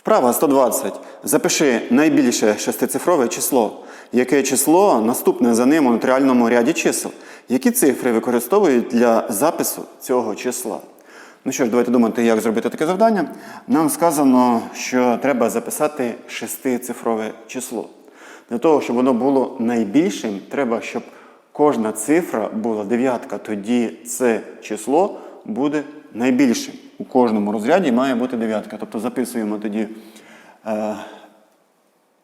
Вправа 120. Запиши найбільше шестицифрове число. Яке число наступне за ним у нотаріальному ряді чисел? Які цифри використовують для запису цього числа? Ну що ж, давайте думати, як зробити таке завдання. Нам сказано, що треба записати шестицифрове число. Для того, щоб воно було найбільшим, треба, щоб кожна цифра була дев'ятка. Тоді це число буде найбільшим. У кожному розряді має бути дев'ятка. Тобто записуємо тоді е,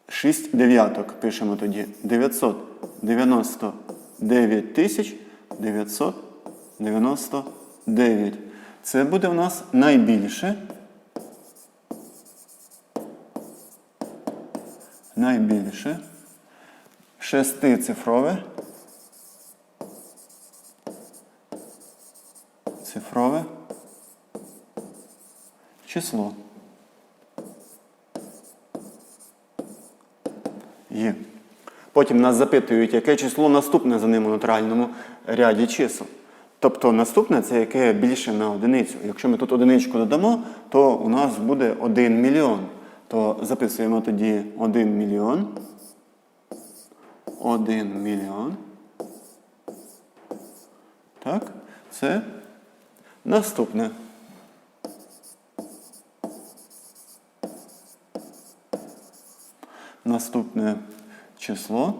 6 дев'яток. Пишемо тоді 999 тисяч 999. Це буде в нас найбільше. Найбільше шестицифрове цифрове число. Є. Потім нас запитують, яке число наступне за ним у натуральному ряді чисел. Тобто наступне це яке більше на одиницю. Якщо ми тут одиничку додамо, то у нас буде 1 мільйон. То записуємо тоді 1 мільйон. 1 мільйон. Так, це наступне. Наступне число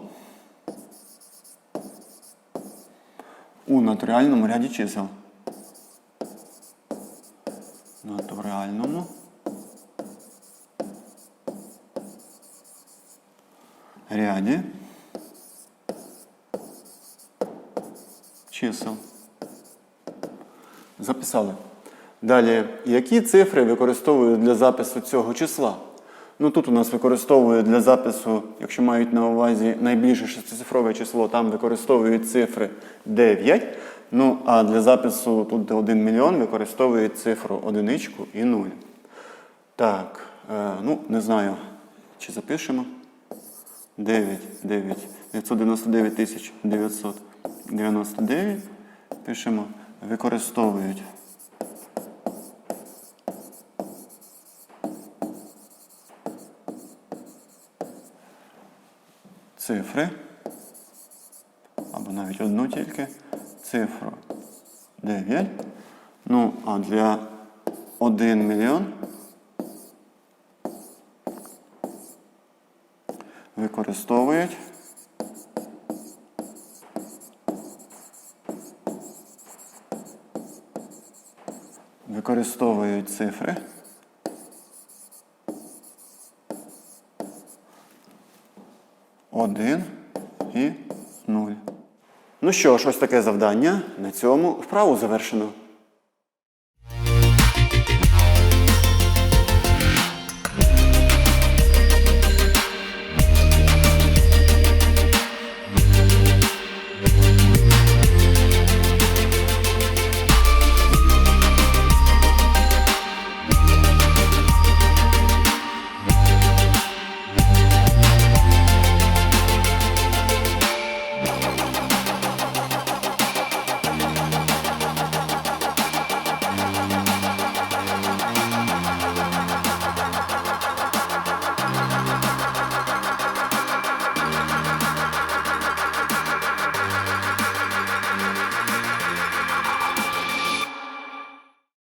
у натуральному ряді чисел. Натуральному ряді чисел. Записали. Далі, які цифри використовують для запису цього числа? Ну тут у нас використовують для запису, якщо мають на увазі найбільше шестицифрове число, там використовують цифри 9. Ну, а для запису тут 1 мільйон використовують цифру одиничку і 0. Так, е, ну не знаю, чи запишемо. 9, 9, 999 тисяч 999. Пишемо, використовують. Цифри. Або навіть одну тільки цифру 9. Ну, а для 1 мільйон використовують використовують цифри. Один і нуль. Ну що ж, ось таке завдання. На цьому вправу завершено.